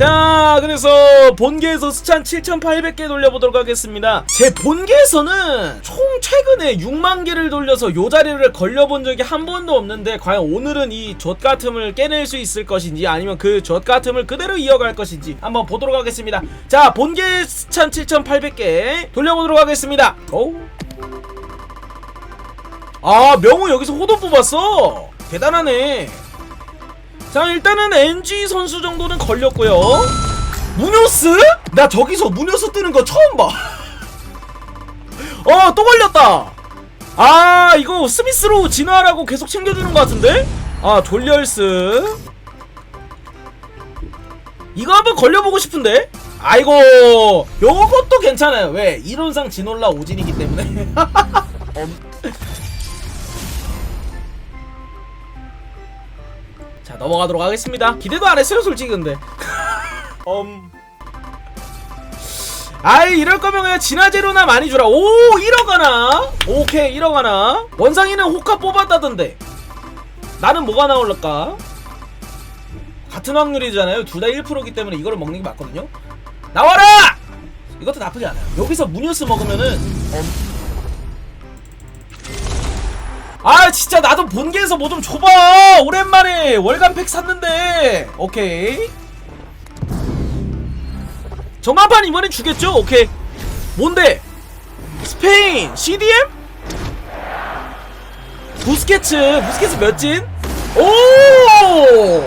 자 그래서 본계에서 수찬 7800개 돌려보도록 하겠습니다. 제 본계에서는 총 최근에 6만 개를 돌려서 요 자리를 걸려본 적이 한 번도 없는데 과연 오늘은 이 젖같음을 깨낼 수 있을 것인지 아니면 그 젖같음을 그대로 이어갈 것인지 한번 보도록 하겠습니다. 자 본계 수찬 7800개 돌려보도록 하겠습니다. 오. 아 명우 여기서 호도 뽑았어. 대단하네 자 일단은 NG 선수 정도는 걸렸고요 무뇨스? 나 저기서 무뇨스 뜨는 거 처음 봐. 어, 또 걸렸다. 아, 이거 스미스로 진화하라고 계속 챙겨주는 것 같은데? 아, 졸렬스. 이거 한번 걸려보고 싶은데? 아이고, 요것도 괜찮아요. 왜? 이론상 진올라 오진이기 때문에. 자, 넘어가도록 하겠습니다. 기대도 안 했어요, 솔직히 근데. 엄. 아이 이럴 거면 그냥 진화제로나 많이 주라. 오 1억 하나? 오케이 1억 하나? 원상이는 호카 뽑았다던데. 나는 뭐가 나올까? 같은 확률이잖아요. 둘 다 1%기 때문에 이거를 먹는 게 맞거든요. 나와라! 이것도 나쁘지 않아요. 여기서 무뉴스 먹으면은 엄. 아 진짜 나도 본계에서 뭐 좀 줘봐 오랜만에 월간팩 샀는데 오케이 전반판 이번엔 주겠죠? 오케이 뭔데? 스페인 CDM? 부스케츠 부스케츠 몇 진? 오!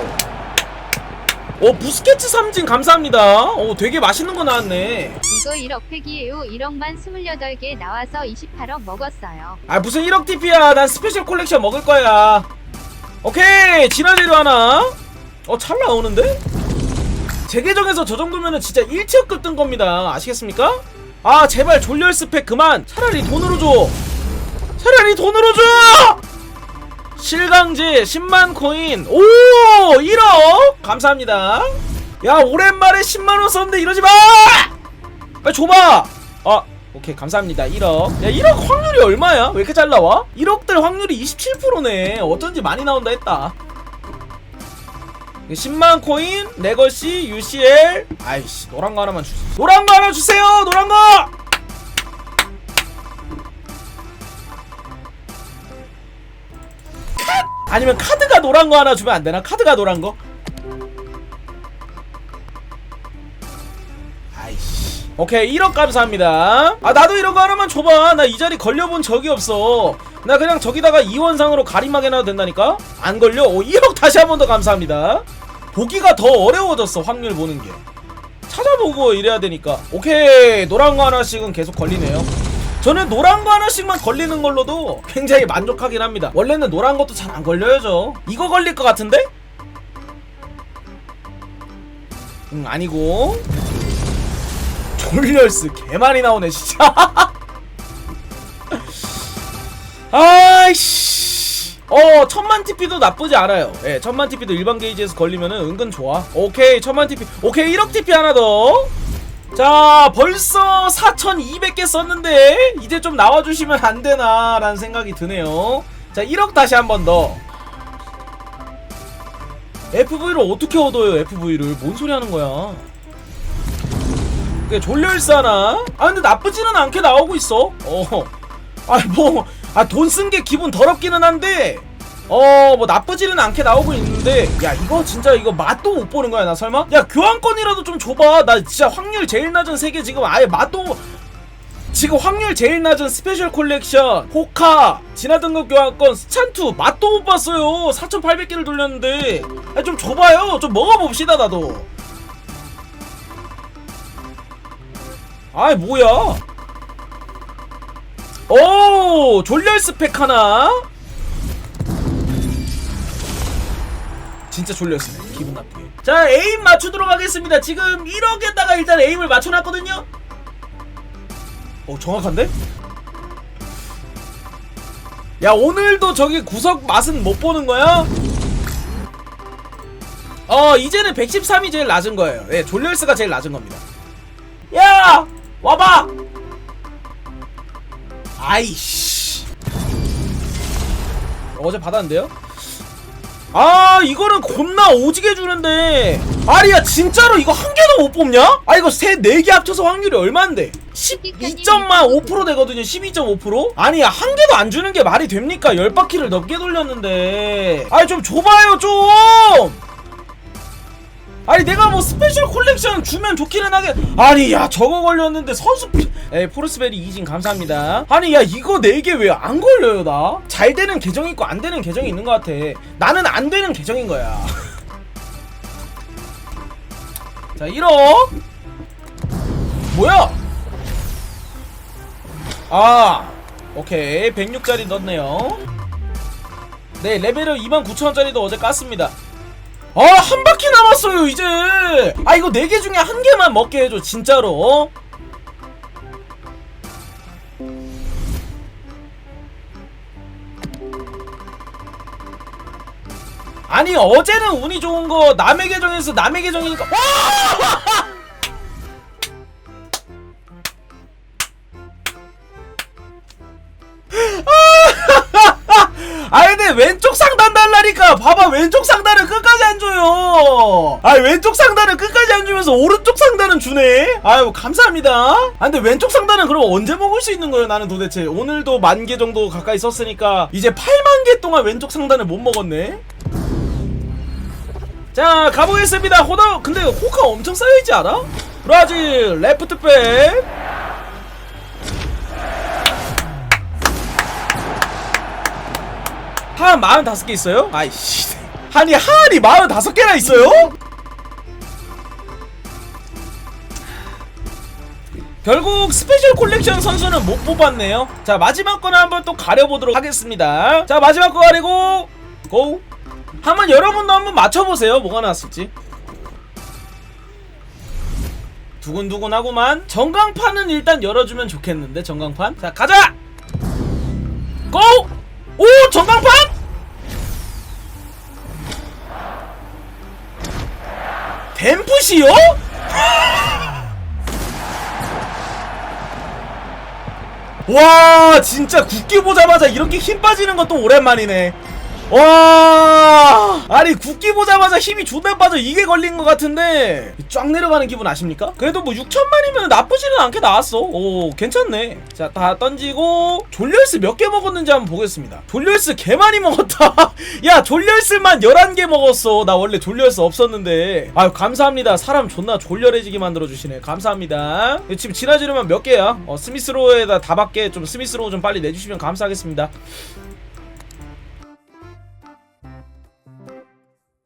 오 부스케츠 3진 감사합니다. 오 되게 맛있는 거 나왔네. 이거 1억 팩이에요. 1억만 28개 나와서 28억 먹었어요. 아 무슨 1억 TP야. 난 스페셜 콜렉션 먹을 거야. 오케이 진화재료 하나. 어 잘 나오는데? 제 계정에서 저 정도면은 진짜 1티어급 뜬 겁니다. 아시겠습니까? 아 제발 졸렬 스펙 그만. 차라리 돈으로 줘. 차라리 돈으로 줘 실강제 10만 코인. 오 1억? 감사합니다. 야 오랜만에 10만원 썼는데 이러지마! 빨리 줘봐! 아 오케이 감사합니다. 1억. 야 1억 확률이 얼마야? 왜 이렇게 잘 나와? 1억들 확률이 27%네. 어쩐지 많이 나온다 했다. 10만 코인, 레거시, UCL 아이씨 노란 거 하나만 주세요. 노란 거 하나 주세요 노란 거! 아니면 카드가 노란 거 하나 주면 안 되나? 카드가 노란 거? 아이씨 오케이 1억 감사합니다 아 나도 이런 거 하나만 줘봐 나 이 자리 걸려본 적이 없어 나 그냥 저기다가 이원상으로 가림하게 놔도 된다니까? 안 걸려? 오 1억 다시 한 번 더 감사합니다 보기가 더 어려워졌어 확률 보는 게 찾아보고 이래야 되니까 오케이 노란 거 하나씩은 계속 걸리네요 저는 노란 거 하나씩만 걸리는 걸로도 굉장히 만족하긴 합니다. 원래는 노란 것도 잘 안 걸려야죠. 이거 걸릴 것 같은데? 응 아니고. 졸렬스 개 많이 나오네 진짜. 아이씨. 어 천만 TP도 나쁘지 않아요. 예 천만 TP도 일반 게이지에서 걸리면은 은근 좋아. 오케이 천만 TP 오케이 1억 TP 하나 더 자 벌써 4200개 썼는데 이제 좀 나와주시면 안 되나 라는 생각이 드네요. 자 1억 다시 한 번 더. FV를 어떻게 얻어요 FV를? 뭔 소리 하는 거야? 그게 하나? 아 근데 나쁘지는 않게 나오고 있어. 어 아이 뭐아 돈 쓴 게 기분 더럽기는 한데 어 뭐 나쁘지는 않게 나오고 있는데. 야 이거 진짜 이거 맛도 못 보는 거야 나 설마? 야 교환권이라도 좀 줘봐. 나 진짜 확률 제일 낮은 세개 지금 아예 맛도 지금 확률 제일 낮은 스페셜 콜렉션 호카 진화 등급 교환권 스찬투 맛도 못 봤어요. 4800개를 돌렸는데. 아, 좀 줘봐요. 좀 먹어봅시다 나도. 아이 뭐야? 오 졸렬 스펙 하나 진짜 졸렸으네 기분 나쁘게. 자 에임 맞추도록 하겠습니다. 지금 1억에다가 일단 에임을 맞춰놨거든요. 어 정확한데? 야 오늘도 저기 구석 맛은 못 보는 거야? 어 이제는 113이 제일 낮은 거예요. 예 졸렬스가 제일 낮은 겁니다. 야! 와봐! 아이씨. 어제 받았는데요? 아 이거는 겁나 오지게 주는데. 아리야 진짜로 이거 한 개도 못 뽑냐? 아 이거 세 네 개 합쳐서 확률이 얼만데? 12.5% 되거든요 12.5% 아니 한 개도 안 주는 게 말이 됩니까? 10바퀴를 넘게 돌렸는데. 아니 좀 줘봐요 좀 아니 내가 뭐 스페셜 콜렉션 주면 좋기는 하겠 아니 야 저거 걸렸는데 선수 에 포르스베리 이진 감사합니다. 아니 야 이거 4개 왜 안 걸려요 나? 잘 되는 계정이 있고 안 되는 계정이 있는 것 같아. 나는 안 되는 계정인 거야. 자 1억 뭐야? 아 오케이. 106짜리 넣었네요. 네 레벨을 29,000원짜리도 어제 깠습니다 아, 한 바퀴 남았어요, 이제! 아, 이거 네 개 중에 한 개만 먹게 해줘, 진짜로. 어? 아니, 어제는 운이 좋은 거, 남의 계정에서 남의 계정이니까. 와! 아 왼쪽 상단 달라니까 봐봐 왼쪽 상단은 끝까지 아 왼쪽 상단은 끝까지 안 주면서 오른쪽 상단은 주네? 아유 감사합니다. 아 근데 왼쪽 상단은 그럼 언제 먹을 수 있는 거예요 나는 도대체? 오늘도 만 개 정도 가까이 썼으니까 이제 8만 개 동안 왼쪽 상단을 못 먹었네? 자 가보겠습니다. 호다 근데 호카 엄청 쌓여있지 않아? 브라질 레프트백. 한 45개 있어요? 아이씨 아니 한이 45개나 있어요? 결국 스페셜 콜렉션 선수는 못 뽑았네요. 자 마지막 거는 한번 또 가려보도록 하겠습니다. 자 마지막 거 가리고 고! 한번 여러분도 한번 맞춰보세요. 뭐가 나왔을지. 두근두근하구만. 전광판은 일단 열어주면 좋겠는데 전광판? 자 가자! 고! 오전 댐프시요? 와 진짜 국기 보자마자 이렇게 힘 빠지는 것도 오랜만이네 와! 아니 국기 보자마자 힘이 존나 빠져 이게 걸린 것 같은데. 쫙 내려가는 기분 아십니까? 그래도 뭐 6천만이면 나쁘지는 않게 나왔어. 오 괜찮네. 자 다 던지고 졸렬스 몇 개 먹었는지 한번 보겠습니다. 졸렬스 개 많이 먹었다. 야 졸렬스만 11개 먹었어. 나 원래 졸렬스 없었는데. 아유 감사합니다. 사람 존나 졸렬해지게 만들어주시네. 감사합니다. 지금 지나지르면 몇 개야? 어 스미스로에다 다 받게 좀 스미스로 좀 빨리 내주시면 감사하겠습니다